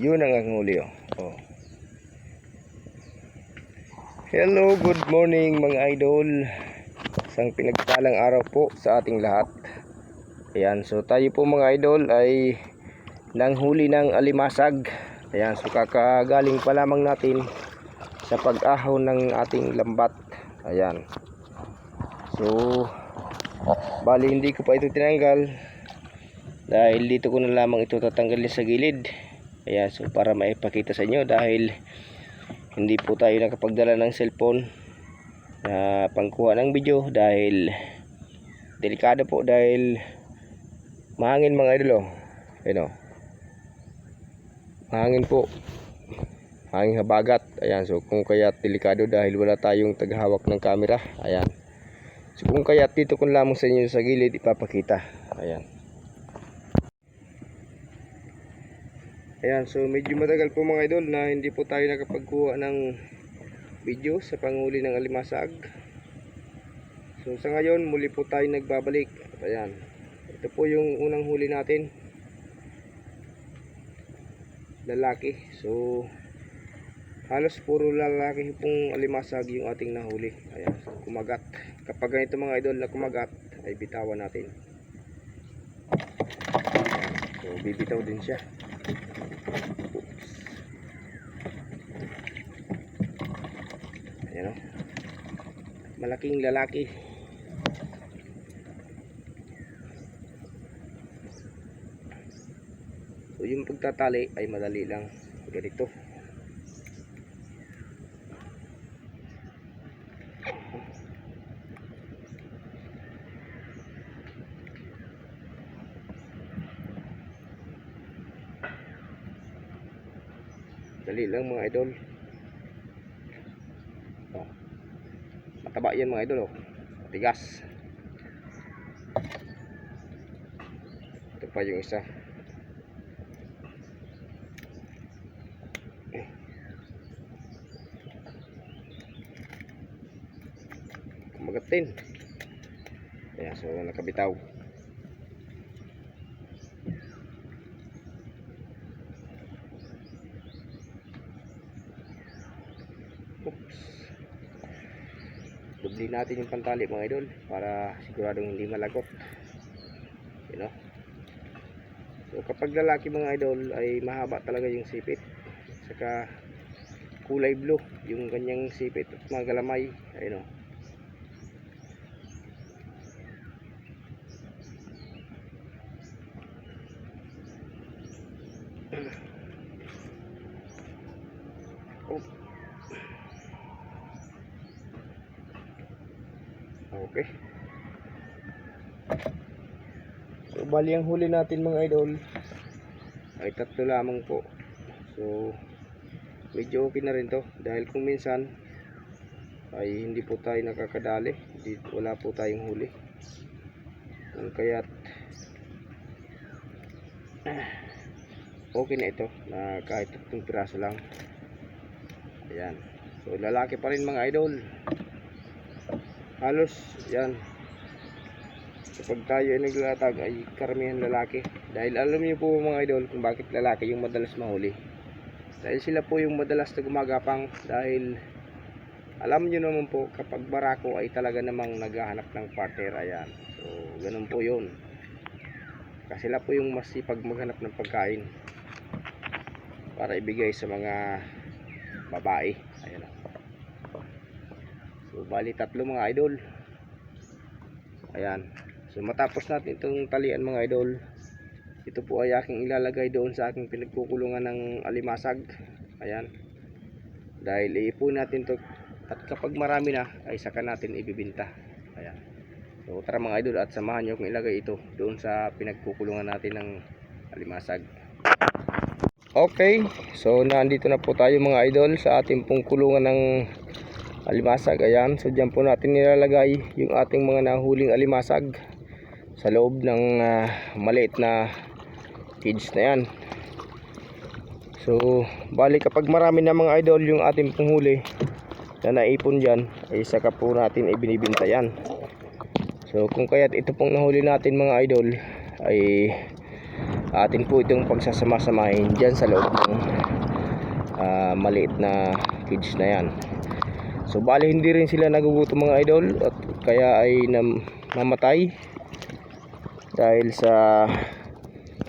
Yun ang ang huli oh. oh. Hello, good morning mga idol. Isang pinagpalang araw po sa ating lahat. Ayan, so tayo po mga idol ay nanghuli ng alimasag. Ayan, so kakagaling pa lamang natin sa pag-ahon ng ating lambat. Ayan. So, bali hindi ko pa ito tinanggal dahil dito ko na lamang ito tatanggalin sa gilid. Ayan, so para maipakita sa inyo dahil hindi po tayo nakapagdala ng cellphone na pangkuha ng video dahil delikado po dahil mahangin mga idol oh. Ayun oh. Mahangin po. Hangin habagat. Ayan, so kung kaya delikado dahil wala tayong taghawak ng camera. Ayan. So kung kaya dito ko lamang sa inyo sa gilid ipapakita. Ayan. Ayan, so medyo matagal po mga idol na hindi po tayo nakapagkuha ng video sa panguli ng alimasag. So sa ngayon, muli po tayo nagbabalik. Ayan. Ito po yung unang huli natin. Lalaki. So halos puro lalaki pong alimasag yung ating nahuli. Ayan, so kumagat. Kapag ganito mga idol na kumagat, ay bitawan natin. So bibitaw din siya. Ayan o. Malaking lalaki. So yung pagtatali ay madali lang. Ganito. Dali lang mga idol. Oh. Mataba yan mga idol oh. Matigas. Ito pa yung isa. Kumagatin. Ayan, so nakabitaw. Dubli natin yung pantali mga idol para siguradong hindi malagot. You know? So kapag lalaki mga idol ay mahaba talaga yung sipit. Saka kulay blue yung kanyang sipit at mga galamay. Ayun o. Oh. Okay. So, bali ang huli natin mga idol ay tatlo lamang po. So, medyo okay na rin to. Dahil kung minsan ay hindi po tayo nakakadali. Hindi, wala po tayong huli. Kung kaya't okay na ito na kahit tatlong piraso lang. Ayan. So, lalaki pa rin mga idol halos yan. Kapag tayo ay naglatag ay karamihan lalaki. Dahil alam niyo po mga idol kung bakit lalaki yung madalas mahuli. Dahil sila po yung madalas na gumagapang dahil alam niyo naman po kapag barako ay talaga namang naghahanap ng partner ayan. So ganun po yun. Kasi sila po yung masipag maghanap ng pagkain para ibigay sa mga babae bali tatlo mga idol. Ayan. So matapos natin itong talian mga idol. Ito po ay aking ilalagay doon sa aking pinagkukulungan ng alimasag. Ayan. Dahil iipon natin to at kapag marami na ay saka natin ibibinta. Ayan. So tara mga idol at samahan niyo kung ilagay ito doon sa pinagkukulungan natin ng alimasag. Okay, so nandito na po tayo mga idol sa ating pong kulungan ng alimasag ayan. So dyan po natin nilalagay yung ating mga nahuling alimasag sa loob ng ah, maliit na cage na yan. So bali kapag marami na mga idol yung ating panghuli na naipon dyan ay saka po natin ibinibinta yan. So kung kaya't ito pong nahuli natin mga idol ay atin po itong pagsasama-samahin dyan sa loob ng ah, maliit na cage na yan so bali hindi rin sila nagugutom mga idol at kaya ay nam namatay dahil sa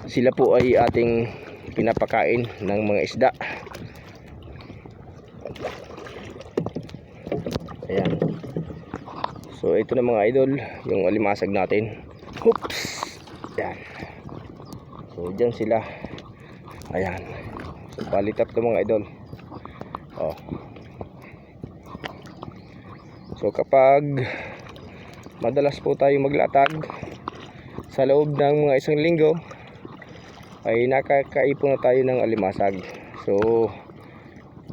sila po ay ating pinapakain ng mga isda ayan so ito na mga idol yung alimasag natin Oops! Yan. So, dyan sila. Ayan. So, balitap to mga idol. Oh. So, kapag madalas po tayo maglatag sa loob ng mga isang linggo, ay nakakaipon na tayo ng alimasag. So,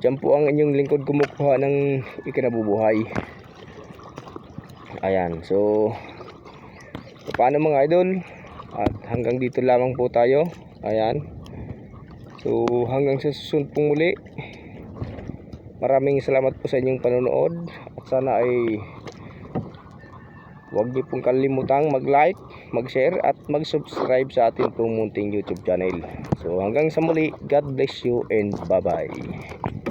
dyan po ang inyong lingkod kumukuha ng ikinabubuhay. Ayan. So, paano mga idol? At hanggang dito lamang po tayo. Ayan. So hanggang sa susunod pong muli. Maraming salamat po sa inyong panonood. At sana ay huwag niyo pong kalimutang mag-like, mag-share at mag-subscribe sa ating pong munting YouTube channel. So hanggang sa muli, God bless you and bye-bye.